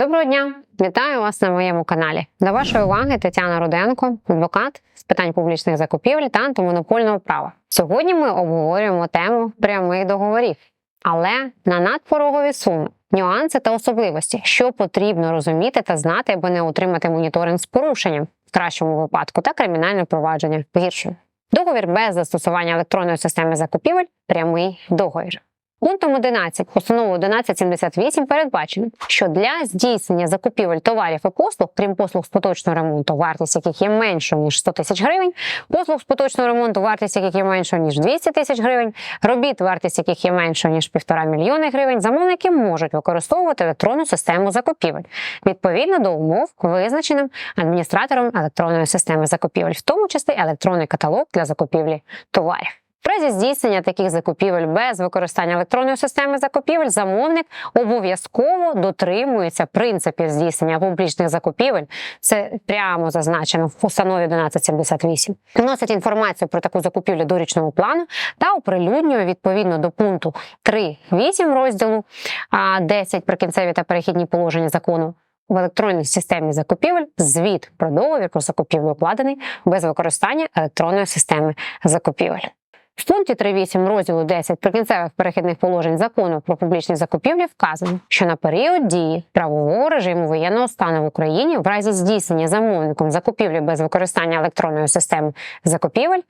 Доброго дня! Вітаю вас на моєму каналі. До вашої уваги Тетяна Руденко, адвокат з питань публічних закупівель та антимонопольного права. Сьогодні ми обговорюємо тему прямих договорів, але на надпорогові суми, нюанси та особливості, що потрібно розуміти та знати, аби не отримати моніторинг з порушенням в кращому випадку та кримінальне провадження в гіршому. Договір без застосування електронної системи закупівель прямий договір. Пунктом 11 постанови 1178 передбачено, що для здійснення закупівель товарів і послуг, крім послуг з поточного ремонту, вартість яких є меншою ніж 100 тисяч гривень, послуг з поточного ремонту, вартість яких є меншою ніж 200 тисяч гривень, робіт, вартість яких є меншою ніж 1,5 мільйони гривень, замовники можуть використовувати електронну систему закупівель відповідно до умов, визначеним адміністратором електронної системи закупівель, в тому числі електронний каталог для закупівлі товарів. В разі здійснення таких закупівель без використання електронної системи закупівель замовник обов'язково дотримується принципів здійснення публічних закупівель. Це прямо зазначено в постанові 1178. Вносить інформацію про таку закупівлю до річного плану та оприлюднює відповідно до пункту 3.8 розділу а, 10 прикінцеві та перехідні положення закону в електронній системі закупівель звіт про договір про закупівлю укладений без використання електронної системи закупівель. В пункті 3.8 розділу 10 прикінцевих перехідних положень закону про публічні закупівлі вказано, що на період дії правового режиму воєнного стану в Україні в разі здійснення замовником закупівлі без використання електронної системи закупівель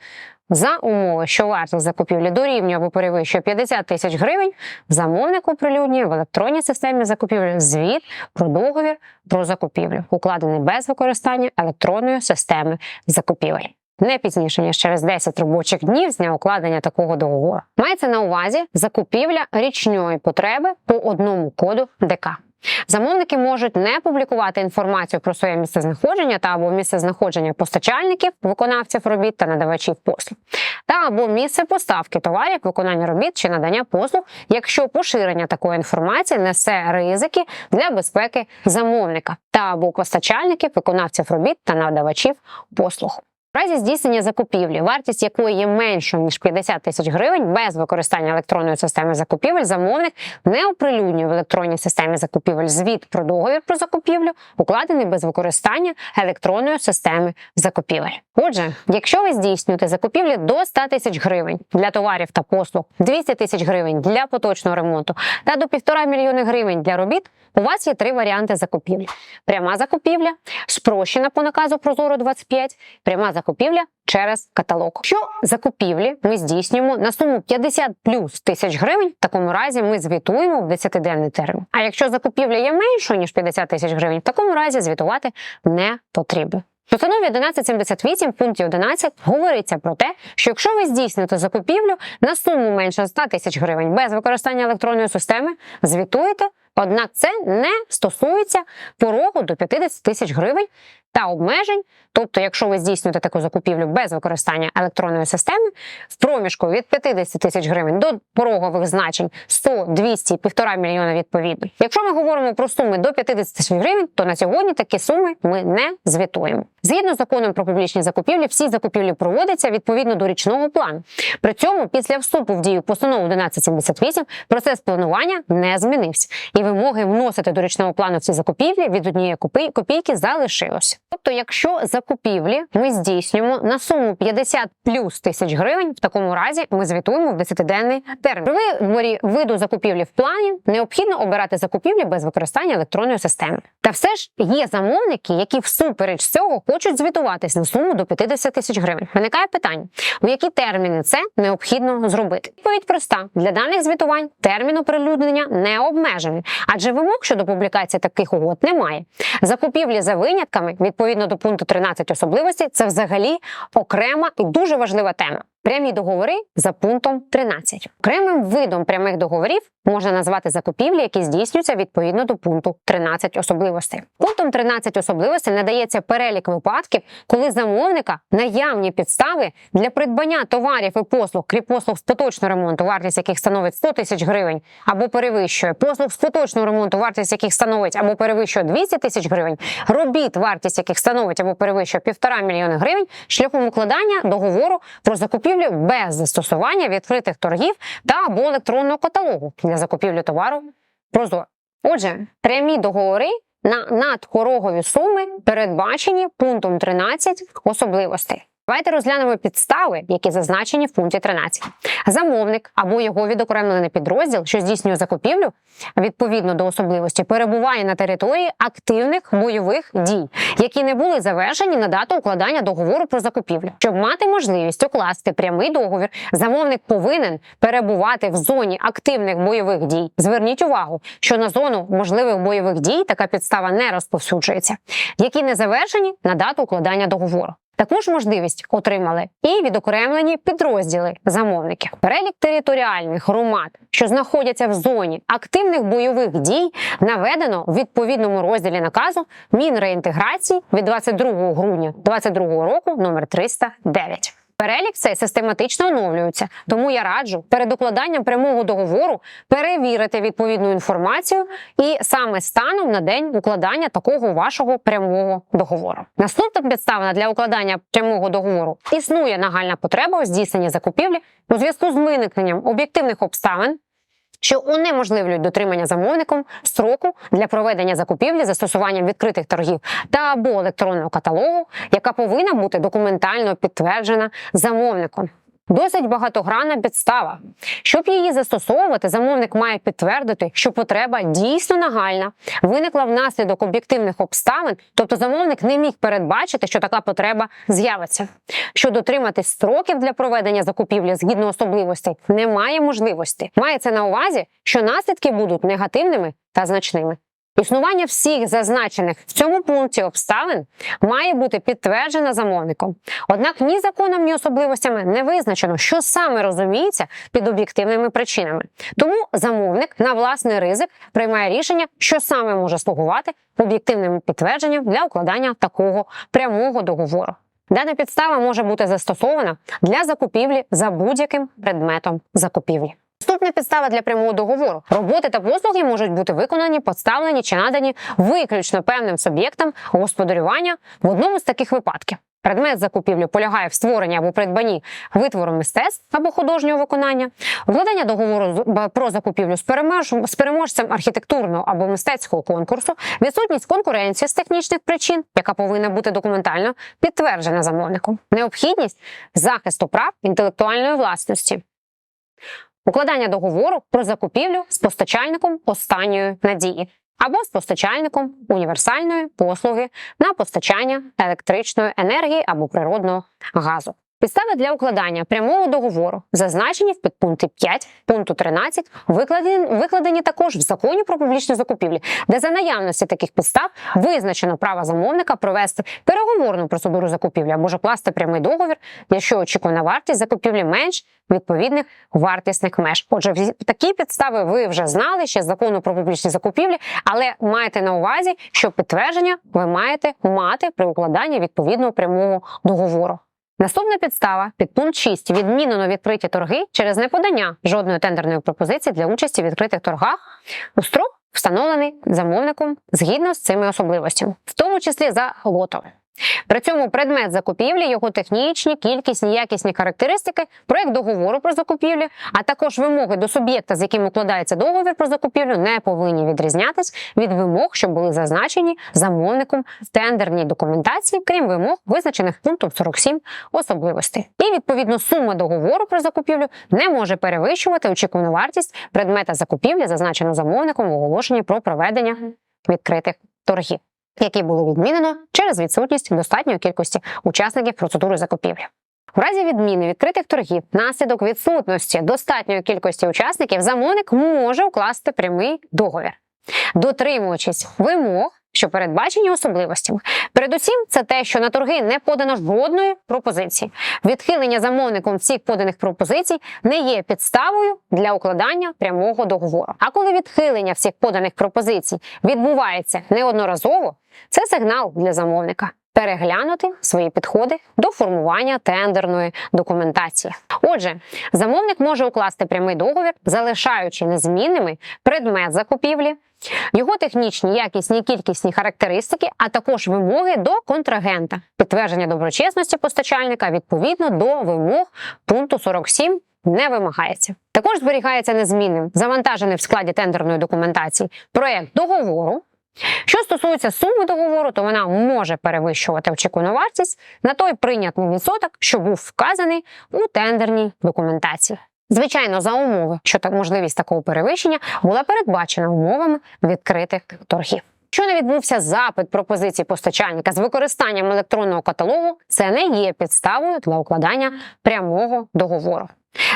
за умови, що вартість закупівлі дорівнює або перевищує 50 тисяч гривень, замовник оприлюднює в електронній системі закупівлі звіт про договір про закупівлю, укладений без використання електронної системи закупівель. Не пізніше ніж через 10 робочих днів з дня укладення такого договору. Мається на увазі закупівля річної потреби по одному коду ДК. Замовники можуть не публікувати інформацію про своє місцезнаходження та або місцезнаходження постачальників, виконавців робіт та надавачів послуг, та або місце поставки товарів, виконання робіт чи надання послуг, якщо поширення такої інформації несе ризики для безпеки замовника та або постачальників, виконавців робіт та надавачів послуг. В разі здійснення закупівлі, вартість якої є меншою ніж 50 тисяч гривень, без використання електронної системи закупівель, замовник не оприлюднює в електронній системі закупівель звіт про договір про закупівлю, укладений без використання електронної системи закупівель. Отже, якщо ви здійснюєте закупівлі до 100 тисяч гривень для товарів та послуг, 200 тисяч гривень для поточного ремонту та до 1,5 мільйони гривень для робіт, у вас є три варіанти закупівлі: пряма закупівля, спрощена по наказу Прозоро 25, пряма закупівля через каталог. Що закупівлі ми здійснюємо на суму 50 плюс тисяч гривень, в такому разі ми звітуємо в 10-денний термін. А якщо закупівля є меншою ніж 50 тисяч гривень, в такому разі звітувати не потрібно. В постанові 1178 в пункті 11 говориться про те, що якщо ви здійсните закупівлю на суму менше 100 тисяч гривень без використання електронної системи, звітуєте. Однак це не стосується порогу до 50 тисяч гривень та обмежень. Тобто, якщо ви здійснюєте таку закупівлю без використання електронної системи, в проміжку від 50 тисяч гривень до порогових значень 100, 200, 1,5 мільйона відповідно. Якщо ми говоримо про суми до 50 тисяч гривень, то на сьогодні такі суми ми не звітуємо. Згідно з законом про публічні закупівлі, всі закупівлі проводяться відповідно до річного плану. При цьому після вступу в дію постанови 1178 процес планування не змінився, і вимоги вносити до річного плану ці закупівлі від однієї копійки залишилося. Тобто, якщо закупівлі ми здійснюємо на суму 50 плюс тисяч гривень, в такому разі ми звітуємо в 10-денний термін. При виборі виду закупівлі в плані необхідно обирати закупівлі без використання електронної системи. Та все ж є замовники, які всупереч цього хочуть звітуватись на суму до 50 тисяч гривень. Виникає питання, у які терміни це необхідно зробити. Відповідь проста: для даних звітувань термін оприлюднення не обмежений, адже вимог щодо публікації таких угод немає. Закупівлі за винятками відповідно до пункту 13 особливості, це взагалі окрема і дуже важлива тема. Прямі договори за пунктом 13. Окремим видом прямих договорів можна назвати закупівлі, які здійснюються відповідно до пункту 13 особливостей. Пунктом 13 особливостей надається перелік випадків, коли замовника наявні підстави для придбання товарів і послуг, крім послуг з поточного ремонту, вартість яких становить 100 тисяч гривень, або перевищує послуг з поточного ремонту, вартість яких становить або перевищує 200 тисяч гривень, робіт, вартість яких становить або перевищує 1,5 мільйона гривень, шляхом укладання договору про закупівлю без застосування відкритих торгів та або електронного каталогу для закупівлі товару Прозоро. Отже, прямі договори на надпорогові суми, передбачені пунктом 13 особливостей. Давайте розглянемо підстави, які зазначені в пункті 13. Замовник або його відокремлений підрозділ, що здійснює закупівлю відповідно до особливості, перебуває на території активних бойових дій, які не були завершені на дату укладання договору про закупівлю. Щоб мати можливість укласти прямий договір, замовник повинен перебувати в зоні активних бойових дій. Зверніть увагу, що на зону можливих бойових дій така підстава не розповсюджується, які не завершені на дату укладання договору. Таку ж можливість отримали і відокремлені підрозділи замовників. Перелік територіальних громад, що знаходяться в зоні активних бойових дій, наведено в відповідному розділі наказу Мінреінтеграції від 22 грудня 2022 року номер 309. Перелік цей систематично оновлюється, тому я раджу перед укладанням прямого договору перевірити відповідну інформацію і саме станом на день укладання такого вашого прямого договору. Наступна підставна для укладання прямого договору існує нагальна потреба у здійсненні закупівлі у зв'язку з виникненням об'єктивних обставин. Що унеможливлюють дотримання замовником строку для проведення закупівлі застосуванням відкритих торгів та або електронного каталогу, яка повинна бути документально підтверджена замовником. Досить багатогранна підстава. Щоб її застосовувати, замовник має підтвердити, що потреба дійсно нагальна, виникла внаслідок об'єктивних обставин, тобто замовник не міг передбачити, що така потреба з'явиться. Що дотриматись строків для проведення закупівлі згідно особливостей немає можливості. Мається на увазі, що наслідки будуть негативними та значними. Існування всіх зазначених в цьому пункті обставин має бути підтверджено замовником. Однак ні законом, ні особливостями не визначено, що саме розуміється під об'єктивними причинами. Тому замовник на власний ризик приймає рішення, що саме може слугувати об'єктивним підтвердженням для укладання такого прямого договору. Дана підстава може бути застосована для закупівлі за будь-яким предметом закупівлі. Наступна підстава для прямого договору. Роботи та послуги можуть бути виконані, поставлені чи надані виключно певним суб'єктам господарювання в одному з таких випадків. Предмет закупівлі полягає в створенні або придбанні витвору мистецтв або художнього виконання, укладення договору про закупівлю з, з переможцем архітектурного або мистецького конкурсу, відсутність конкуренції з технічних причин, яка повинна бути документально підтверджена замовником, необхідність захисту прав інтелектуальної власності, укладання договору про закупівлю з постачальником останньої надії або з постачальником універсальної послуги на постачання електричної енергії або природного газу. Підстави для укладання прямого договору зазначені в підпункті 5 пункту 13, викладені, викладені також в законі про публічні закупівлі, де за наявності таких підстав визначено право замовника провести переговорну процедуру закупівлі або ж укласти прямий договір, якщо очікувана вартість закупівлі менш відповідних вартісних меж. Отже, такі підстави ви вже знали ще з закону про публічні закупівлі, але майте на увазі, що підтвердження ви маєте мати при укладанні відповідного прямого договору. Наступна підстава під пункт 6 відмінено відкриті торги через неподання. Жодної тендерної пропозиції для участі в відкритих торгах. У строк, встановлений замовником згідно з цими особливостями, в тому числі за лотом. При цьому предмет закупівлі, його технічні, кількісні, якісні характеристики, проект договору про закупівлю, а також вимоги до суб'єкта, з яким укладається договір про закупівлю, не повинні відрізнятись від вимог, що були зазначені замовником в тендерній документації, крім вимог, визначених пунктом 47 особливостей. І відповідно сума договору про закупівлю не може перевищувати очікувану вартість предмета закупівлі, зазначену замовником в оголошенні про проведення відкритих торгів які було відмінено через відсутність достатньої кількості учасників процедури закупівлі. У разі відміни відкритих торгів наслідок відсутності достатньої кількості учасників замовник може укласти прямий договір, дотримуючись вимог, що передбачені особливостями. Передусім, це те, що на торги не подано жодної пропозиції. Відхилення замовником всіх поданих пропозицій не є підставою для укладання прямого договору. А коли відхилення всіх поданих пропозицій відбувається неодноразово, це сигнал для замовника. Переглянути свої підходи до формування тендерної документації. Отже, замовник може укласти прямий договір, залишаючи незмінними предмет закупівлі, його технічні, якісні і кількісні характеристики, а також вимоги до контрагента, підтвердження доброчесності постачальника відповідно до вимог пункту 47 не вимагається. Також зберігається незмінним завантажений в складі тендерної документації проект договору Що стосується суми договору, то вона може перевищувати очікувану вартість на той прийнятний відсоток, що був вказаний у тендерній документації. Звичайно, за умови, що так можливість такого перевищення була передбачена умовами відкритих торгів. Якщо не відбувся запит пропозиції постачальника з використанням електронного каталогу, це не є підставою для укладання прямого договору.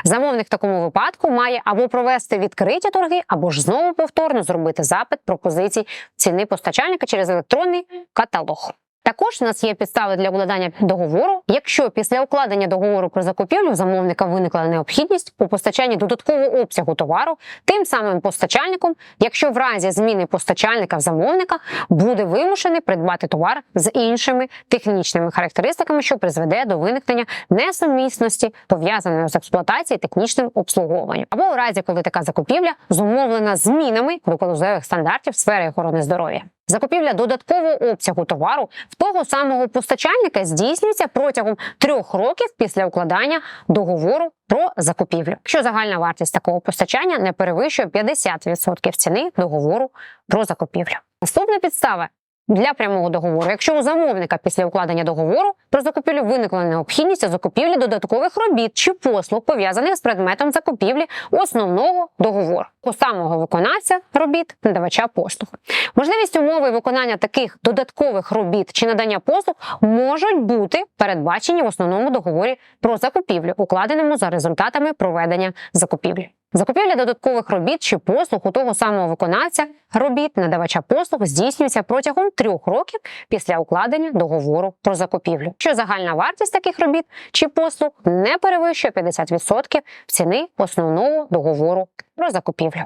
Замовник в такому випадку має або провести відкриті торги, або ж знову повторно зробити запит пропозицій ціни постачальника через електронний каталог. Також у нас є підстави для укладання договору, якщо після укладення договору про закупівлю замовника виникла необхідність у постачанні додаткового обсягу товару тим самим постачальником, якщо в разі зміни постачальника в замовника буде вимушений придбати товар з іншими технічними характеристиками, що призведе до виникнення несумісності, пов'язаної з експлуатацією технічним обслуговуванням, або у разі, коли така закупівля зумовлена змінами до стандартів в сфері охорони здоров'я. Закупівля додаткового обсягу товару в того самого постачальника здійснюється протягом трьох років після укладання договору про закупівлю, якщо загальна вартість такого постачання не перевищує 50% ціни договору про закупівлю. Наступна підстава. Для прямого договору, якщо у замовника після укладення договору про закупівлю виникла необхідність закупівлі додаткових робіт чи послуг пов'язаних з предметом закупівлі основного договору у самого виконавця робіт надавача послуг. Можливість умови виконання таких додаткових робіт чи надання послуг можуть бути передбачені в основному договорі про закупівлю, укладеному за результатами проведення закупівлі. Закупівля додаткових робіт чи послуг у того самого виконавця робіт надавача послуг здійснюється протягом трьох років після укладення договору про закупівлю. Що загальна вартість таких робіт чи послуг не перевищує 50% ціни основного договору про закупівлю,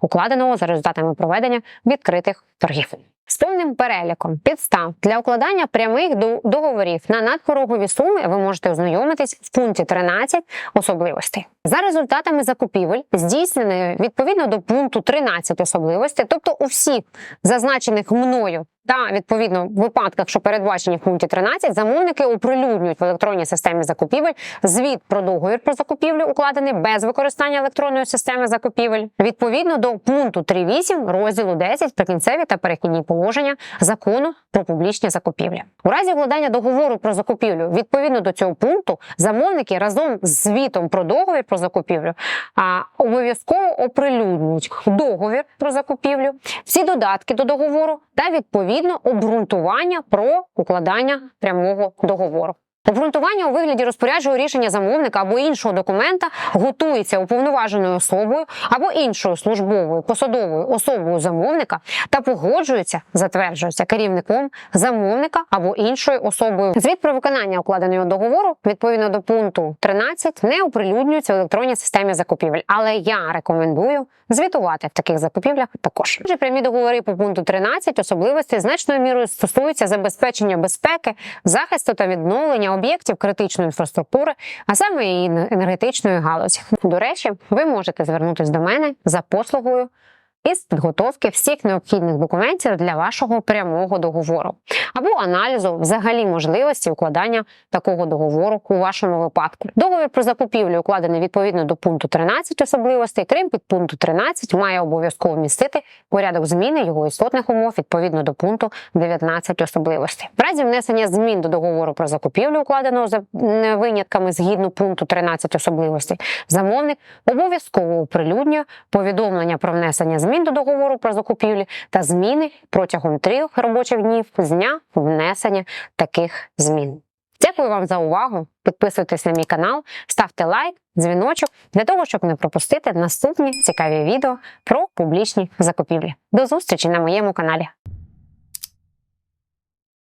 укладеного за результатами проведення відкритих торгів. З повним переліком підстав для укладання прямих до- договорів на надпорогові суми ви можете ознайомитись в пункті 13 особливостей. За результатами закупівель, здійсненої відповідно до пункту 13 особливостей, тобто у всіх зазначених мною та відповідно в випадках, що передбачені в пункті 13, замовники оприлюднюють в електронній системі закупівель звіт про договір про закупівлю, укладений без використання електронної системи закупівель, відповідно до пункту 3.8 розділу 10 прикінцеві та перехідні положення закону про публічні закупівлі. У разі укладання договору про закупівлю відповідно до цього пункту замовники разом з звітом про договір про закупівлю обов'язково оприлюднюють договір про закупівлю, всі додатки до договору та відповідно обґрунтування про укладання прямого договору. Обґрунтування у вигляді розпоряджого рішення замовника або іншого документа готується уповноваженою особою або іншою службовою посадовою особою замовника та погоджується, затверджується керівником замовника або іншою особою. Звіт про виконання укладеного договору відповідно до пункту 13 не оприлюднюється в електронній системі закупівель, але я рекомендую звітувати в таких закупівлях також. Отже, прямі договори по пункту 13 особливості значною мірою стосуються забезпечення безпеки, захисту та відновлення об'єктів критичної інфраструктури, а саме і енергетичної галузі. До речі, ви можете звернутися до мене за послугою із підготовки всіх необхідних документів для вашого прямого договору або аналізу взагалі можливості укладання такого договору у вашому випадку. Договір про закупівлю укладений відповідно до пункту 13 особливостей, крім підпункту 13, має обов'язково містити порядок зміни його істотних умов відповідно до пункту 19 особливостей. В разі внесення змін до договору про закупівлю, укладеного за е, винятками згідно пункту 13 особливостей, замовник обов'язково оприлюднює повідомлення про внесення змін до договору про закупівлі та зміни протягом трьох робочих днів з дня внесення таких змін. Дякую вам за увагу. Підписуйтесь на мій канал, ставте лайк, дзвіночок для того, щоб не пропустити наступні цікаві відео про публічні закупівлі. До зустрічі на моєму каналі.